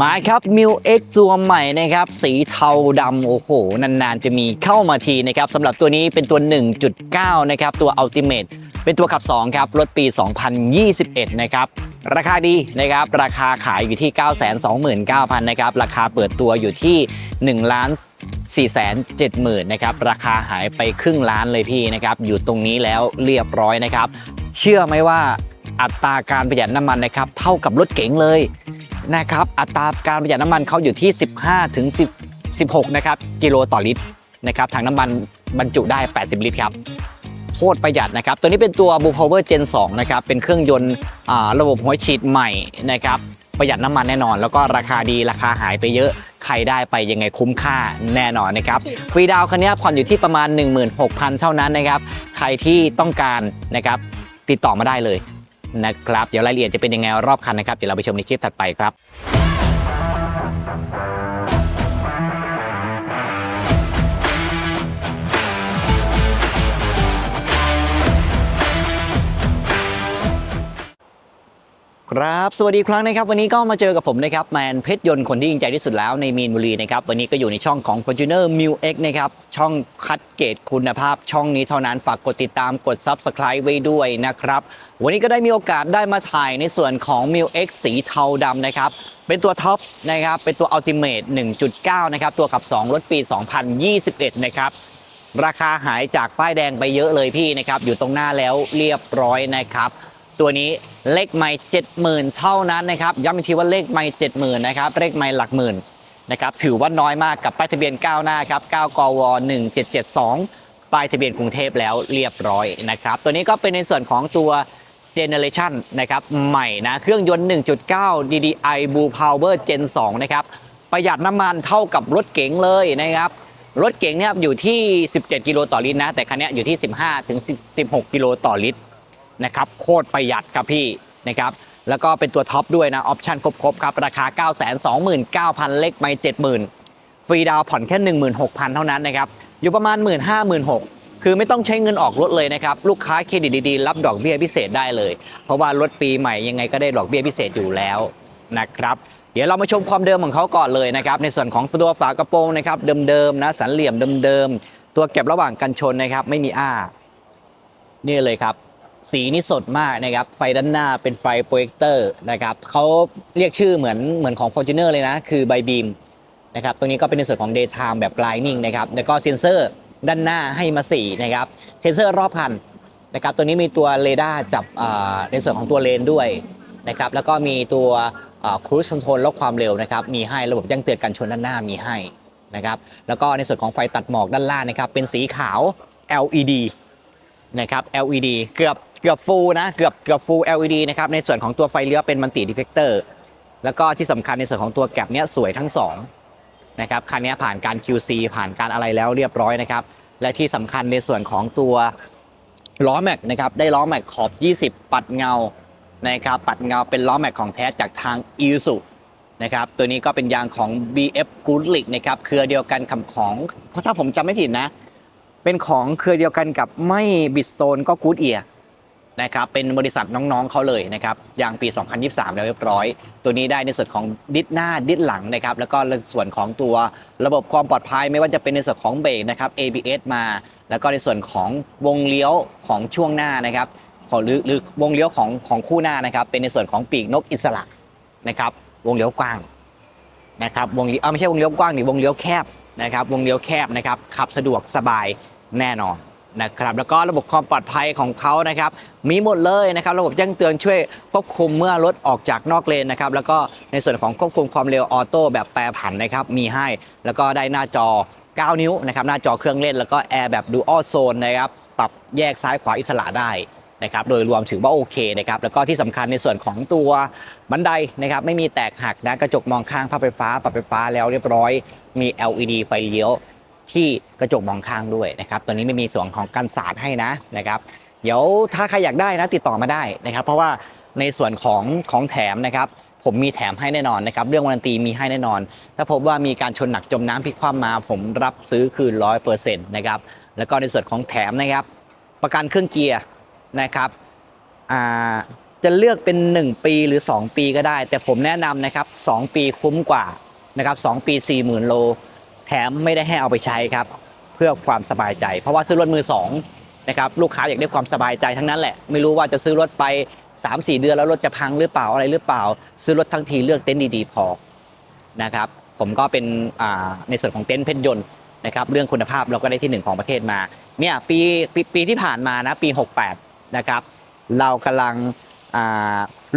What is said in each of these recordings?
มาครับมิวเอ็กตัวใหม่นะครับ สีเทาดำโอ้โห นาน ๆ จะมีเข้ามาทีนะครับสำหรับตัวนี้เป็นตัว 1.9 นะครับ ตัว Ultimate เป็นตัวขับ 2 ครับ รถปี 2021 นะครับ ราคาดีนะครับ ราคาขายอยู่ที่ 929,000 นะครับ ราคาเปิดตัวอยู่ที่1ล้าน470,000 นะครับ ราคาหายไปครึ่งล้านเลยพี่นะครับ อยู่ตรงนี้แล้วเรียบร้อยนะครับ เชื่อไหมว่าอัตราการประหยัดน้ำมันนะครับ เท่ากับรถเก๋งเลย นะครับอัตราการประหยัดน้ำมันเขาอยู่ที่ 15ถึง10 16นะครับกิโลต่อลิตรนะครับถังน้ำมันบรรจุได้ 80 ลิตรครับโคตรประหยัดนะครับ ตัวนี้เป็นตัว Blue Power Gen 2นะครับ เป็นเครื่องยนต์ระบบหัวฉีดใหม่นะครับ ประหยัดน้ำมันแน่นอน แล้วก็ราคาดีราคาหายไปเยอะ ใครได้ไปยังไงคุ้มค่าแน่นอนนะครับ ฟรีดาวน์คันนี้ผ่อนอยู่ที่ประมาณ 16,000 เท่านั้นนะครับ ใครที่ต้องการนะครับติดต่อมาได้เลย นะครับ เดี๋ยวรายละเอียดจะเป็นยังไงรอบคันนะครับ เดี๋ยวเราไปชมในคลิปถัดไปครับ ครับสวัสดีครั้งนะครับ วันนี้ก็มาเจอกับผมนะครับแมนเพชรยนต์คนที่ยิงใจที่สุดแล้วในมีนบุรีนะครับวันนี้ก็อยู่ในช่องของ Fortuner m u X นะครับช่องคัดเกรดคุณภาพช่องนี้เท่านั้นฝากกดติดตามกด Subscribe ไว้ด้วยนะครับวันนี้ก็ได้มีโอกาสได้มาถ่ายในส่วนของ m u X สีเทาดำนะครับเป็นตัวท็อปนะครับเป็นตัว Ultimate 1.9 นะครับตัวขับ 2 รถปี 2021 นะครับราคาหายจากป้ายแดงไปเยอะเลยพี่นะครับอยู่ตรงหน้าแล้วเรียบร้อยนะครับ ตัวนี้เลขไม่70,000 เท่านั้นนะครับย้ำอีกทีว่าเลขไม่70,000นะครับเลขไม่หลักหมื่นนะครับถือว่าน้อยมากกับป้ายทะเบียน9หน้าครับ9กว1772ป้ายทะเบียนกรุงเทพแล้วเรียบร้อยนะครับตัวนี้ก็เป็นในส่วนของตัว Generation นะครับใหม่นะเครื่องยนต์ 1.9 DDI Blue Power Gen 2นะครับประหยัดน้ำมันเท่ากับรถเก๋งเลยนะครับรถเก๋งเนี่ยอยู่ที่ 17 กิโลต่อลิตรนะแต่คันนี้อยู่ที่ 15ถึง16 กิโลต่อลิตร นะครับโคตรประหยัดครับพี่นะครับแล้วก็เป็นตัวท็อปด้วยนะ ออปชั่นครบๆครับ ราคา 929,000 เล็กไม่70,000 ฟรีดาวผ่อนแค่ 16,000 เท่านั้นนะครับ อยู่ประมาณ 1 5 0 0 0 16,000คือไม่ต้องใช้เงินออกรถเลยนะครับ ลูกค้าเครดิตดีๆ รับดอกเบี้ยพิเศษได้เลย เพราะว่ารถปีใหม่ยังไงก็ได้ดอกเบี้ยพิเศษอยู่แล้วนะครับเดี๋ยวเรามาชมความเดิมของเขาก่อนเลยนะครับ ในส่วนของตัวฝากระโปรงนะครับเดิมๆนะสันเหลี่ยมเดิมๆตัวเก็บระหว่างกันชนนะครับไม่มีอ้านี่เลยครับ สีนี่สดมากนะครับ ไฟด้านหน้าเป็นไฟโปรเจคเตอร์นะครับเขาเรียกชื่อเหมือนเหมือนของ Fortuner เลยนะ คือไบบีมนะครับ ตรงนี้ก็เป็นในส่วนของ daytime แบบ blinding นะครับ แล้วก็เซ็นเซอร์ด้านหน้าให้มา4นะครับ เซ็นเซอร์รอบคันนะครับ ตัวนี้มีตัวเรดาร์จับในส่วนของตัวเลนด้วยนะครับ แล้วก็มีตัวครูซคอนโทรลลดความเร็วนะครับ มีให้ระบบแจ้งเตือนกันชนด้านหน้ามีให้นะครับ แล้วก็ในส่วนของไฟตัดหมอกด้านล่างนะครับ เป็นสีขาว LED นะครับ LED เกือบ เกือบฟูลนะเกือบเกือบฟูล LED นะครับในส่วนของตัวไฟเลี้ยวเป็นมันติดีเฟกเตอร์แล้วก็ที่สำคัญในส่วนของตัวแกลบเนี้ยสวยทั้งสองนะครับคันนี้ผ่านการ QC ผ่านการอะไรแล้วเรียบร้อยนะครับและที่สำคัญในส่วนของตัวล้อแม็กนะครับได้ล้อแม็กขอบ 20 ปัดเงานะครับปัดเงาเป็นล้อแม็กของแท้จากทาง i s u นะครับตัวนี้ก็เป็นยางของ BF g o o d l i c นะครับเครือเดียวกันกับของเพราะถ้าผมจำไม่ผิดนะ เป็นของเครือเดียวกันกับไม่บิสโตนก็กูดเอีย นะครับเป็นบริษัทน้องๆเขาเลยนะครับอย่างปี 2023 แล้วเรียบร้อย ตัวนี้ได้ในส่วนของดิสหน้าดิสหลังนะครับแล้วก็ในส่วนของตัวระบบความปลอดภัยไม่ว่าจะเป็นในส่วนของเบรกนะครับ ABS มา แล้วก็ในส่วนของวงเลี้ยวของช่วงหน้านะครับขอหรือหรือวงเลี้ยวของของคู่หน้านะครับ เป็นในส่วนของปีกนกอิสระนะครับ วงเลี้ยวกว้างนะครับวงเลี้ยวเอ้าไม่ใช่วงเลี้ยวกว้างนี่วงเลี้ยวแคบนะครับ วงเลี้ยวแคบนะครับขับสะดวกสบายแน่นอน นะครับแล้วก็ระบบความปลอดภัยของเขานะครับมีหมดเลยนะครับระบบแจ้งเตือนช่วยควบคุมเมื่อรถออกจากนอกเลนนะครับแล้วก็ในส่วนของควบคุมความเร็วออโต้แบบแปรผันนะครับมีให้ แล้วก็ได้หน้าจอ 9 นิ้วนะครับหน้าจอเครื่องเล่นแล้วก็แอร์แบบดูอัลโซนนะครับปรับแยกซ้ายขวาอิสระได้นะครับโดยรวมถือว่าโอเคนะครับแล้วก็ที่สำคัญในส่วนของตัวบันไดนะครับไม่มีแตกหักนะกระจกมองข้างภาพไฟฟ้าปรับไฟฟ้าแล้วเรียบร้อย มี LED ไฟเลี้ยว ที่กระจกมองข้างด้วยนะครับตัวนี้ไม่มีส่วนของกันสาดให้นะนะครับเดี๋ยวถ้าใครอยากได้นะติดต่อมาได้นะครับ เพราะว่าในส่วนของของแถมนะครับผมมีแถมให้แน่นอนนะครับ เรื่องวารันตีมีให้แน่นอน ถ้าพบว่ามีการชนหนักจมน้ำพลิกคว่ำมา ผมรับซื้อคืนร้อยเปอร์เซ็นต์นะครับแล้วก็ในส่วนของแถมนะครับ ประกันเครื่องเกียร์นะครับจะเลือกเป็น 1 ปีหรือ 2 ปีก็ได้ แต่ผมแนะนำนะครับ 2 ปีคุ้มกว่านะครับ2ปี 40,000 โล แถมไม่ได้ให้เอาไปใช้ครับ เพื่อความสบายใจ เพราะว่าซื้อรถมือ2นะครับลูกค้าอยากได้ความสบายใจทั้งนั้นแหละ ไม่รู้ว่าจะซื้อรถไป 3-4 เดือนแล้วรถจะพังหรือเปล่าอะไรหรือเปล่า ซื้อรถทั้งทีเลือกเต็นท์ดีๆพอนะครับผมก็เป็นในส่วนของเต็นท์เพชรยนต์นะครับเรื่องคุณภาพเราก็ได้ที่หนึ่งของประเทศมาเนี่ยปีปีปีที่ผ่านมานะปี 68นะครับเรากำลัง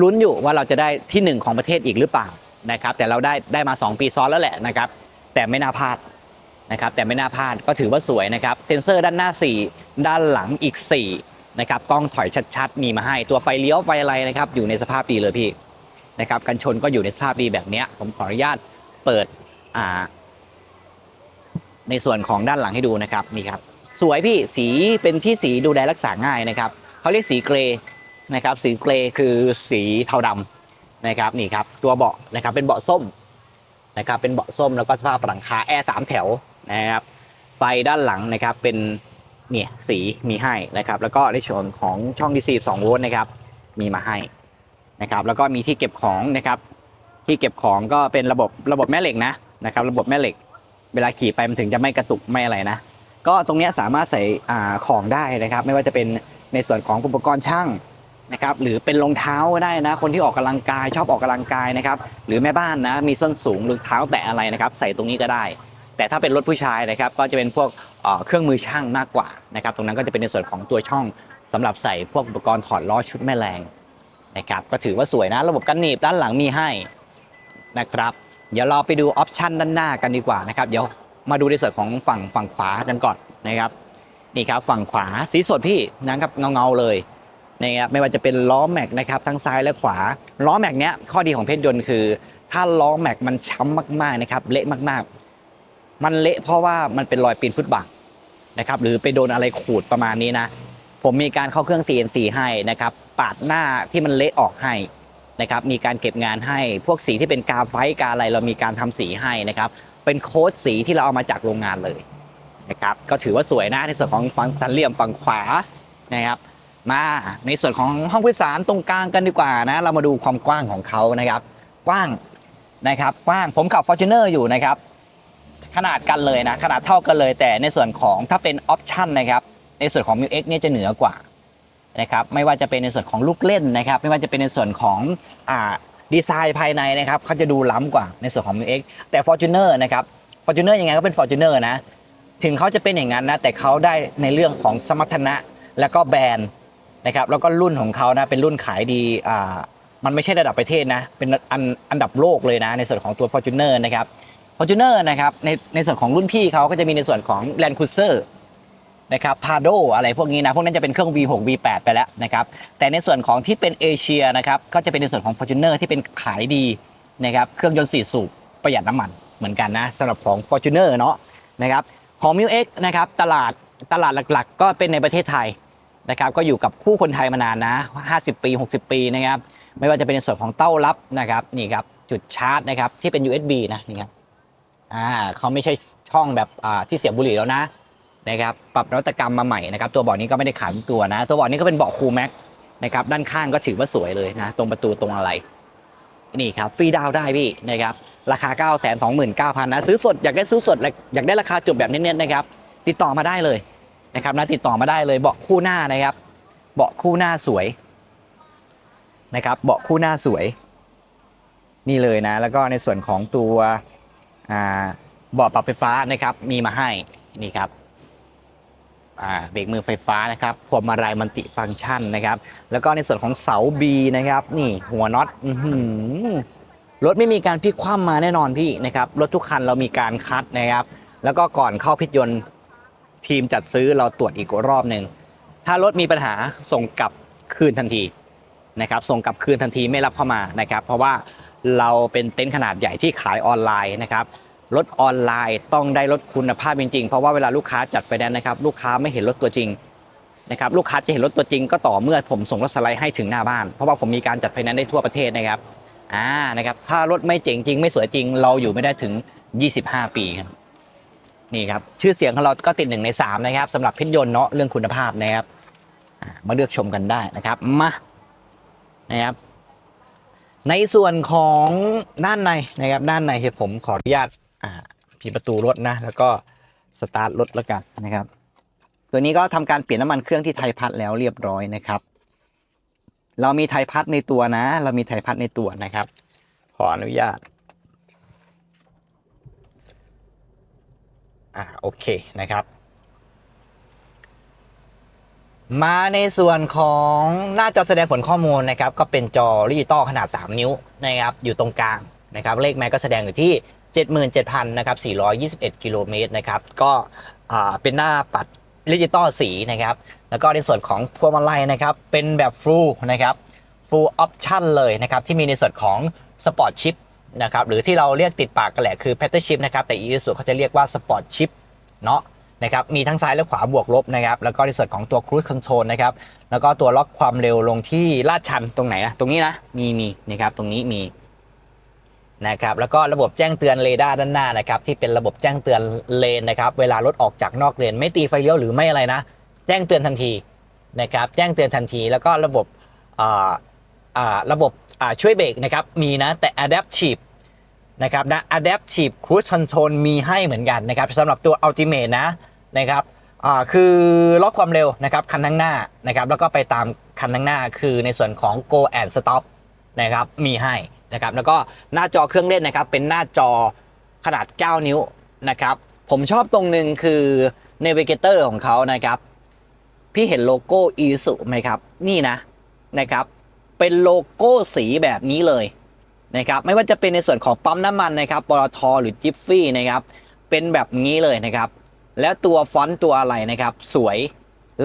ลุ้นอยู่ว่าเราจะได้ที่หนึ่งของประเทศอีกหรือเปล่านะครับแต่เราได้ได้มา 2 ปีซ้อนแล้วแหละนะครับ แต่ไม่น่าพลาดนะครับแต่ไม่น่าพลาดก็ถือว่าสวยนะครับเซ็นเซอร์ด้านหน้า 4 ด้านหลังอีก4นะครับกล้องถอยชัดๆ มีมาให้ตัวไฟเลี้ยวไฟอะไรนะครับอยู่ในสภาพดีเลยพี่นะครับกันชนก็อยู่ในสภาพดีแบบนี้ผมขออนุญาตเปิดอ่าในส่วนของด้านหลังให้ดูนะครับนี่ครับสวยพี่สีเป็นที่สีดูแลรักษาง่ายนะครับเขาเรียกสีเกรย์นะครับสีเกรย์คือสีเทาดำนะครับนี่ครับตัวเบาะนะครับเป็นเบาะส้ม นะครับเป็นเบาะส้มแล้วก็สภาพหลังคาแอร์สามแถวนะครับไฟด้านหลังนะครับเป็นเนี่ยสีมีให้นะครับแล้วก็ในส่วนของช่อง DC 2โวลต์นะครับมีมาให้นะครับแล้วก็มีที่เก็บของนะครับที่เก็บของก็เป็นระบบระบบแม่เหล็กนะนะครับระบบแม่เหล็ก เวลาขี่ไปมันถึงจะไม่กระตุกไม่อะไรนะ ก็ตรงเนี้ยสามารถใส่ของได้นะครับ ไม่ว่าจะเป็นในส่วนของอุปกรณ์ช่าง นะครับหรือเป็นรองเท้าก็ได้นะ คนที่ออกกำลังกายชอบออกกำลังกายนะครับหรือแม่บ้านนะมีส้นสูงหรือเท้าแตะอะไรนะครับใส่ตรงนี้ก็ได้ แต่ถ้าเป็นรถผู้ชายนะครับก็จะเป็นพวกเครื่องมือช่างมากกว่านะครับตรงนั้นก็จะเป็นในส่วนของตัวช่องสำหรับใส่พวกอุปกรณ์ถอดล้อชุดแม่แรงนะครับก็ถือว่าสวยนะระบบกันหนีบด้านหลังมีให้นะครับเดี๋ยวเราไปดูออปชันด้านหน้ากันดีกว่านะครับเดี๋ยวมาดูในส่วนของฝั่งฝั่งขวากันก่อนนะครับนี่ครับฝั่งขวาสีสดพี่นะครับเงาเงาๆเลย นะครับไม่ว่าจะเป็นล้อแม็กนะครับทั้งซ้ายและขวา ล้อแม็กเนี้ยข้อดีของเพชรยนต์คือ ถ้าล้อแม็กมันช้ำมากๆนะครับเละมากๆ มันเละเพราะว่ามันเป็นรอยปีนฟุตบาทนะครับหรือไปโดนอะไรขูดประมาณนี้นะ ผมมีการเข้าเครื่อง CNC ให้นะครับปาดหน้าที่มันเละออกให้นะครับมีการเก็บงานให้พวกสีที่เป็นกาไฟกาอะไรเรามีการทำสีให้นะครับเป็นโค้ดสีที่เราเอามาจากโรงงานเลยนะครับก็ถือว่าสวยนะในส่วนของฝั่งสันเหลี่ยมฝั่งขวานะครับ มาในส่วนของห้องผู้โดยสารตรงกลางกันดีกว่านะ เรามาดูความกว้างของเขานะครับ กว้างนะครับ กว้างผมขับ Fortuner อยู่นะครับ ขนาดกันเลยนะ ขนาดเท่ากันเลย แต่ในส่วนของถ้าเป็นออปชันนะครับ ในส่วนของ m ิ x เนี่ยจะเหนือกว่านะครับ ไม่ว่าจะเป็นในส่วนของลูกเล่นนะครับ ไม่ว่าจะเป็นในส่วนของอ่าดีไซน์ภายในนะครับเขาจะดูล้ำกว่าในส่วนของ m ิ x แต่ Fortuner นะครับ Fortuner ยังไงก็เป็น Fortuner นะ ถึงเขาจะเป็นอย่างนั้นนะ แต่เขาได้ในเรื่องของสมรรถนะ แล้วก็แบรนด์ นะครับแล้วก็รุ่นของเขานะเป็นรุ่นขายดีอ่ามันไม่ใช่ระดับประเทศนะเป็นอันอันดับโลกเลยนะในส่วนของตัว Fortuner นะครับ Fortuner นะครับในในส่วนของรุ่นพี่เขาก็จะมีในส่วนของ Land Cruiser นะครับ Prado อะไรพวกนี้นะ พวกนั้นจะเป็นเครื่อง V6 V8 ไปแล้วนะครับ แต่ในส่วนของที่เป็นเอเชียนะครับก็จะเป็นในส่วนของ Fortuner ที่เป็นขายดีนะครับเครื่องยนต์4สูบประหยัดน้ำมันเหมือนกันนะสำหรับของ Fortuner เนาะนะครับของ m ิ x นะครับตลาดตลาดหลักๆ ก็เป็นในประเทศไทย นะครับก็อยู่กับคู่คนไทยมานานนะ 50 ปี 60 ปีนะครับไม่ว่าจะเป็นในส่วนของเต้ารับนะครับนี่ครับจุดชาร์จนะครับที่เป็น USB นะนี่ครับอ่าเขาไม่ใช่ช่องแบบอ่าที่เสียบบุหรี่แล้วนะนะครับปรับนวัตกรรมมาใหม่นะครับตัวเบาะนี้ก็ไม่ได้ขายทุกตัวนะ ตัวเบาะนี้ก็เป็นเบาะคูลแม็กนะครับด้านข้างก็ถือว่าสวยเลยนะตรงประตูตรงอะไรนี่ครับฟรีดาวน์ได้พี่นะครับราคา 9 2 9 0 0 0นะซื้อสดอยากได้ซื้อสดอยากได้ราคาจบแบบเน้นๆนะครับติดต่อมาได้เลย นะครับนะติดต่อมาได้เลยเบาะคู่หน้านะครับ เบาะคู่หน้าสวยนะครับ เบาะคู่หน้าสวย นี่เลยนะ แล้วก็ในส่วนของตัวเบาะปรับไฟฟ้านะครับ มีมาให้นี่ครับเบรกมือไฟฟ้านะครับพวงมาลัยมันติฟังก์ชันนะครับ แล้วก็ในส่วนของเสา B นะครับ นี่หัวน็อตรถไม่มีการพลิกคว่ำมาแน่นอนพี่นะครับ รถทุกคันเรามีการคัดนะครับ แล้วก็ก่อนเข้าพิจยนต์ ทีมจัดซื้อเราตรวจอีกรอบหนึ่งถ้ารถมีปัญหาส่งกลับคืนทันทีนะครับ ส่งกลับคืนทันทีไม่รับเข้ามานะครับ เพราะว่าเราเป็นเต็นท์ขนาดใหญ่ที่ขายออนไลน์นะครับรถออนไลน์ต้องได้รถคุณภาพจริงๆ เพราะว่าเวลาลูกค้าจัดไฟแนนซ์นะครับลูกค้าไม่เห็นรถตัวจริงนะครับลูกค้าจะเห็นรถตัวจริงก็ต่อเมื่อผมส่งรถสไลด์ให้ถึงหน้าบ้าน เพราะว่าผมมีการจัดไฟแนนซ์ได้ทั่วประเทศนะครับอ่านะครับถ้ารถไม่เจ๋งจริงไม่สวยจริง เราอยู่ไม่ได้ถึง 25 ปีครับ นี่ครับชื่อเสียงของเราก็ติดหนึ่งในสามนะครับสำหรับเพชรยนต์เนาะเรื่องคุณภาพนะครับมาเลือกชมกันได้นะครับมานะครับ ในส่วนของด้านในนะครับด้านในที่ผมขออนุญาตปิดประตูรถนะ แล้วก็สตาร์ทรถแล้วกันนะครับ ตัวนี้ก็ทำการเปลี่ยนน้ำมันเครื่องที่ไทยพัดแล้วเรียบร้อยนะครับ เรามีไทยพัดในตัวนะ เรามีไทยพัดในตัวนะครับ ขออนุญาต อ่าโอเคนะครับ มาในส่วนของหน้าจอแสดงผลข้อมูลนะครับ ก็เป็นจอดิจิตอลขนาด 3 นิ้วนะครับ อยู่ตรงกลางนะครับ เลขแม็กก็แสดงอยู่ที่ 77,000นะครับ421 กิโลเมตรนะครับ ก็เป็นหน้าปัดดิจิตอลสีนะครับ แล้วก็ในส่วนของพวงมาลัยนะครับ เป็นแบบ full นะครับ full option เลยนะครับ ที่มีในส่วนของ sport chip นะครับหรือที่เราเรียกติดปากกันแหละคือ pattern chip นะครับแต่ Isuzu เขาจะเรียกว่า sport chip เนาะนะครับมีทั้งซ้ายและขวาบวกลบนะครับแล้วก็ในส่วนของตัว cruise control นะครับแล้วก็ตัวล็อกความเร็วลงที่ลาดชันตรงไหนนะตรงนี้นะมีมีนะครับตรงนี้มีนะครับแล้วก็ระบบแจ้งเตือนเรดาร์ด้านหน้านะครับที่เป็นระบบแจ้งเตือนเลนนะครับเวลารถออกจากนอกเลน ไม่ตีไฟเลี้ยวหรือไม่อะไรนะ แจ้งเตือนทันทีนะครับแจ้งเตือนทันที แล้วก็ระบบ ระบบช่วยเบรกนะครับมีนะแต่ adaptive นะครับนะ adaptive cruise control มีให้เหมือนกันนะครับสำหรับตัว ultimate นะนะครับคือล็อกความเร็วนะครับคันข้างหน้านะครับแล้วก็ไปตามคันข้างหน้าคือในส่วนของ go and stop นะครับมีให้นะครับแล้วก็หน้าจอเครื่องเล่นนะครับเป็นหน้าจอขนาด 9 นิ้วนะครับผมชอบตรงหนึ่งคือ navigator ของเขานะครับ พี่เห็นโลโก้ i s u ไหมครับ นี่นะนะครับ เป็นโลโก้สีแบบนี้เลยนะครับไม่ว่าจะเป็นในส่วนของปั๊มน้ำมันนะครับปตทหรือจิฟฟี่นะครับเป็นแบบนี้เลยนะครับ แล้วตัวฟอนต์ตัวอะไรนะครับ สวย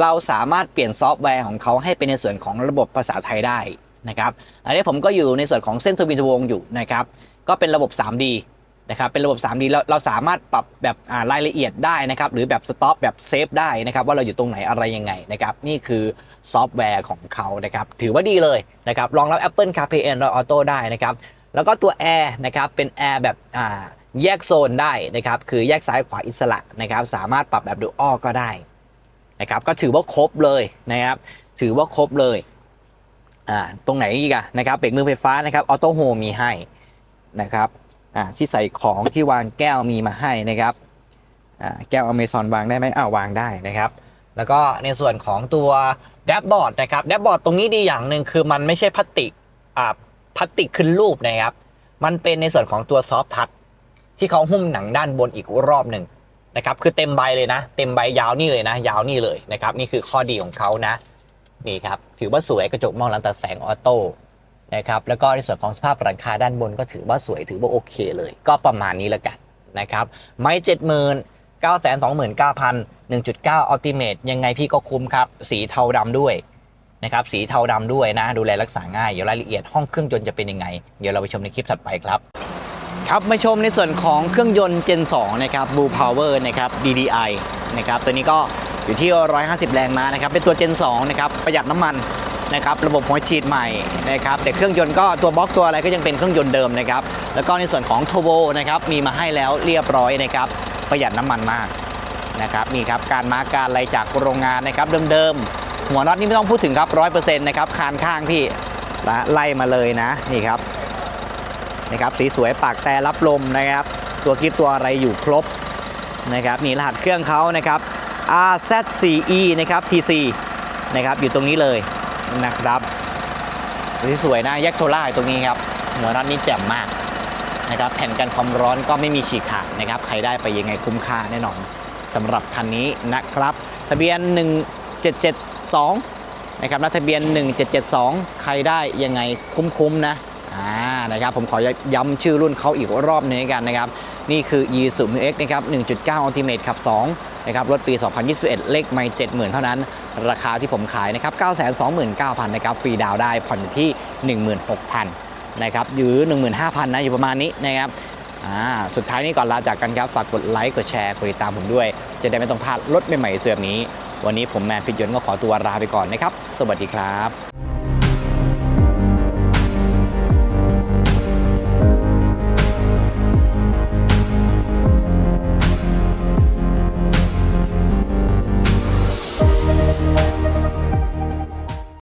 เราสามารถเปลี่ยนซอฟต์แวร์ของเขาให้เป็นในส่วนของระบบภาษาไทยได้นะครับ อันนี้ผมก็อยู่ในส่วนของเส้นทวินทวงอยู่นะครับ ก็เป็นระบบ 3D นะครับเป็นระบบ 3D เราเราสามารถปรับแบบรายละเอียดได้นะครับหรือแบบสต็อปแบบเซฟได้นะครับว่าเราอยู่ตรงไหนอะไรยังไงนะครับนี่คือซอฟต์แวร์ของเขานะครับถือว่าดีเลยนะครับรองรับ Apple CarPlay Android Auto ได้นะครับแล้วก็ตัว Air นะครับเป็น Air แบบแยกโซนได้นะครับคือแยกซ้ายขวาอิสระนะครับสามารถปรับแบบ Dual ก็ได้นะครับก็ถือว่าครบเลยนะครับถือว่าครบเลยอ่าตรงไหนอีกอะนะครับเบรกมือไฟฟ้านะครับออโต้โฮมีให้นะครับ ที่ใส่ของที่วางแก้วมีมาให้นะครับอ่าแก้วอเมซอนวางได้ไหมอ้าววางได้นะครับ แล้วก็ในส่วนของตัวแดชบอร์ดนะครับแดชบอร์ดตรงนี้ดีอย่างหนึ่งคือมันไม่ใช่พลาสติกอ่าพลาสติกขึ้นรูปนะครับ มันเป็นในส่วนของตัวซอฟทัชที่เขาหุ้มหนังด้านบนอีกรอบหนึ่งนะครับ คือเต็มใบเลยนะ เต็มใบยาวนี่เลยนะ ยาวนี่เลยนะครับ นี่คือข้อดีของเขานะ นี่ครับ ถือว่าสวยกระจกมองหลังตัดแสงออโต้ นะครับแล้วก็ในส่วนของสภาพหลังคาด้านบนก็ถือว่าสวยถือว่าโอเคเลย ก็ประมาณนี้แล้วกันนะครับไม่เจ็ดหมื่นเก้าแสนสองหมื่นเก้าพันหนึ่งจุดเก้าอัลติเมทยังไงพี่ก็คุ้มครับ สีเทาดำด้วยนะครับสีเทาดำด้วยนะ ดูแลรักษาง่าย เดี๋ยวรายละเอียดห้องเครื่องยนต์จะเป็นยังไง เดี๋ยวเราไปชมในคลิปถัดไปครับ ครับมาชมในส่วนของเครื่องยนต์ Gen 2 นะครับ Blue Power นะครับ DDI นะครับตัวนี้ก็อยู่ที่ 150 แรงม้านะครับเป็นตัว Gen 2 นะครับประหยัดน้ำมัน นะครับระบบหัวฉีดใหม่นะครับแต่เครื่องยนต์ก็ตัวบล็อกตัวอะไรก็ยังเป็นเครื่องยนต์เดิมนะครับแล้วก็ในส่วนของ Turbo นะครับมีมาให้แล้วเรียบร้อยนะครับประหยัดน้ำมันมากนะครับนี่ครับการมาร์กการอะไรจากโรงงานนะครับเดิมๆหัวน็อตนี่ไม่ต้องพูดถึงครับ100%นะครับคานข้างพี่นะไล่มาเลยนะนี่ครับนะครับสีสวยปากแต่รับลมนะครับตัวกิฟตัวอะไรอยู่ครบนะครับนี่รหัสเครื่องเขานะครับ RZ4E นะครับ TC นะครับอยู่ตรงนี้เลย นะครับสวยนะแยกโซล่าตรงนี้ครับ หัวน็อตนี้แจ่มมากนะครับ แผ่นกันความร้อนก็ไม่มีฉีกขาดนะครับ ใครได้ไปยังไงคุ้มค่าแน่นอนสำหรับคันนี้นะครับ ทะเบียน 1772 นะครับและทะเบียน 1772 ใครได้ยังไงคุ้มๆนะอ่านะครับผมขอย้ำชื่อรุ่นเขาอีกรอบหนึงกันนะครับ นี่คือ e s u m x นะครับ 1.9 Ultimate ขับ 2 นะครับรถปี 2021 เลขไม่ 70,000 เท่านั้น ราคาที่ผมขายนะครับ 929,000 นะครับ ฟรีดาวได้ผ่อนอยู่ที่ 16,000 นะครับหรือ 15,000 นะ อยู่ประมาณนี้นะครับสุดท้ายนี้ก่อนลาจากกันครับ ฝากกดไลค์ กดแชร์ กดติดตามผมด้วย จะได้ไม่ต้องพลาดรถใหม่ๆเสื่อมนี้ วันนี้ผมแมนพิจยนต์ก็ขอตัวลาไปก่อนนะครับ สวัสดีครับ